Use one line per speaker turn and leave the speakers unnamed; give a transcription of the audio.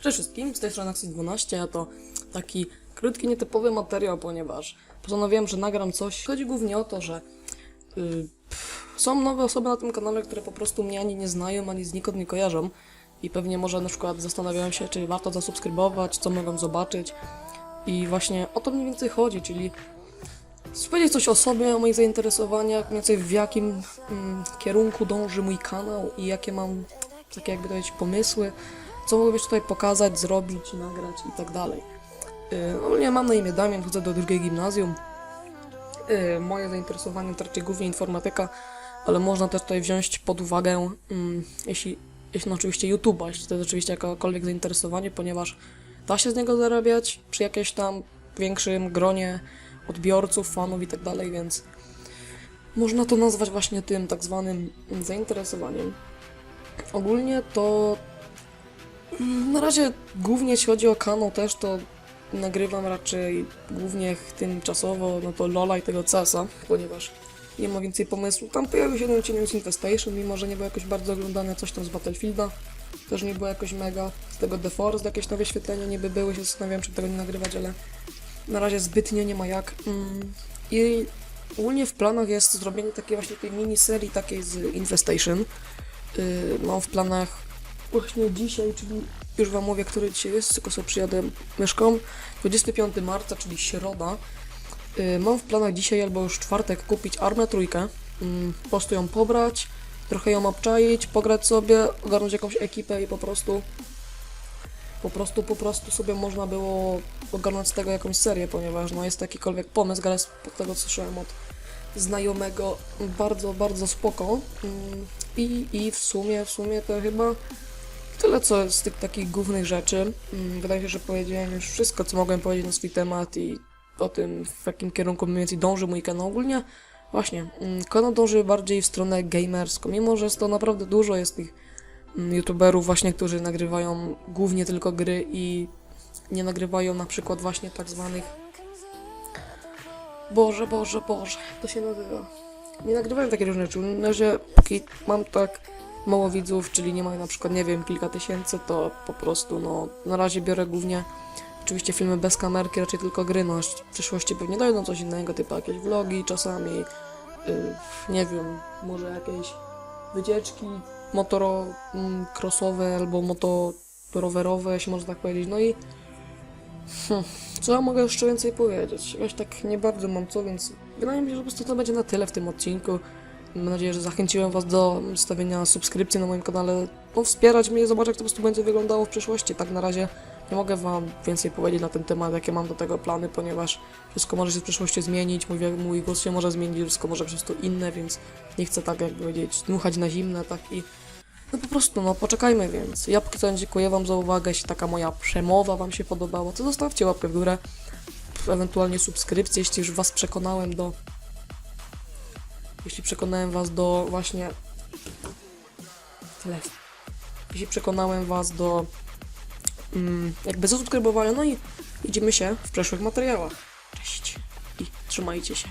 Cześć wszystkim, z tej strony Axel 12, a to taki krótki, nietypowy materiał, ponieważ postanowiłem, że nagram coś. Chodzi głównie o to, że y, pff, są nowe osoby na tym kanale, które po prostu mnie ani nie znają, ani znikąd nie kojarzą. I pewnie może na przykład zastanawiają się, czy warto zasubskrybować, co mogą zobaczyć. I właśnie o to mniej więcej chodzi, czyli powiedzieć coś o sobie, o moich zainteresowaniach, mniej więcej w jakim mm, kierunku dąży mój kanał i jakie mam takie jakby powiedzieć pomysły, co mogę tutaj pokazać, zrobić, nagrać i tak dalej. Yy, Ogólnie mam na imię Damian, chodzę do drugiej gimnazjum. Yy, Moje zainteresowanie to raczej głównie informatyka, ale można też tutaj wziąć pod uwagę, mm, jeśli, jeśli no oczywiście YouTube'a, jeśli to jest oczywiście jakiekolwiek zainteresowanie, ponieważ da się z niego zarabiać przy jakimś tam większym gronie odbiorców, fanów i tak dalej, więc można to nazwać właśnie tym tak zwanym zainteresowaniem. Ogólnie to na razie głównie jeśli chodzi o kanał też, to nagrywam raczej głównie tymczasowo, no to Lola i tego CESa, ponieważ nie ma więcej pomysłu. Tam pojawił się jeden odcinek z Infestation, mimo że nie było jakoś bardzo oglądane, coś tam z Battlefielda. Też nie było jakoś mega. Z tego The Forest jakieś nowe świetlenia niby były, się zastanawiam, czy tego nie nagrywać, ale na razie zbytnio nie ma jak. Mm, I ogólnie w planach jest zrobienie takiej właśnie tej miniserii takiej z Infestation. Yy, mam w planach właśnie dzisiaj, czyli już wam mówię, który dzisiaj jest, tylko sobie przyjadę myszką. 25 marca, czyli środa. Yy, mam w planach dzisiaj albo już czwartek kupić armę trójkę. Yy, po prostu ją pobrać, trochę ją obczaić, pograć sobie, ogarnąć jakąś ekipę i po prostu po prostu, po prostu sobie można było ogarnąć z tego jakąś serię, ponieważ no jest jakikolwiek pomysł, ale z tego co słyszałem od znajomego bardzo, bardzo spoko Mm, i, i w sumie, w sumie to chyba tyle co z tych takich głównych rzeczy. Mm, Wydaje się, że powiedziałem już wszystko, co mogłem powiedzieć na swój temat i o tym, w jakim kierunku mniej więcej dąży mój kanał. Ogólnie właśnie, mm, kanał dąży bardziej w stronę gamerską, mimo że jest to naprawdę dużo, jest tych mm, youtuberów właśnie, którzy nagrywają głównie tylko gry i nie nagrywają na przykład właśnie tak zwanych Boże, Boże, Boże, to się nazywa. Nie nagrywają takie różne rzeczy. Na razie póki mam tak mało widzów, czyli nie mają na przykład, nie wiem, kilka tysięcy, to po prostu, no, na razie biorę głównie oczywiście filmy bez kamerki, raczej tylko gry, no, w przyszłości pewnie dojdą coś innego, typu jakieś vlogi czasami, yy, nie wiem, może jakieś wycieczki motoro mm, albo motorowerowe, jeśli można tak powiedzieć, no i Hmm, co ja mogę jeszcze więcej powiedzieć? Jakoś tak nie bardzo mam co, więc wydaje mi się, że po prostu to będzie na tyle w tym odcinku. Mam nadzieję, że zachęciłem Was do stawienia subskrypcji na moim kanale, no wspierać mnie, zobaczyć jak to po prostu będzie wyglądało w przyszłości. Tak na razie nie mogę Wam więcej powiedzieć na ten temat, jakie mam do tego plany, ponieważ wszystko może się w przyszłości zmienić, mój, mój głos się może zmienić, wszystko może po prostu inne, więc nie chcę tak jak powiedzieć, dmuchać na zimne, tak i no po prostu, no poczekajmy więc. Ja póki co dziękuję Wam za uwagę, jeśli taka moja przemowa Wam się podobała, to zostawcie łapkę w górę, ewentualnie subskrypcję, jeśli już Was przekonałem do... Jeśli przekonałem Was do właśnie... Telefon. Jeśli przekonałem Was do... Mm, jakby zasubskrybowania, no i widzimy się w przyszłych materiałach. Cześć i trzymajcie się.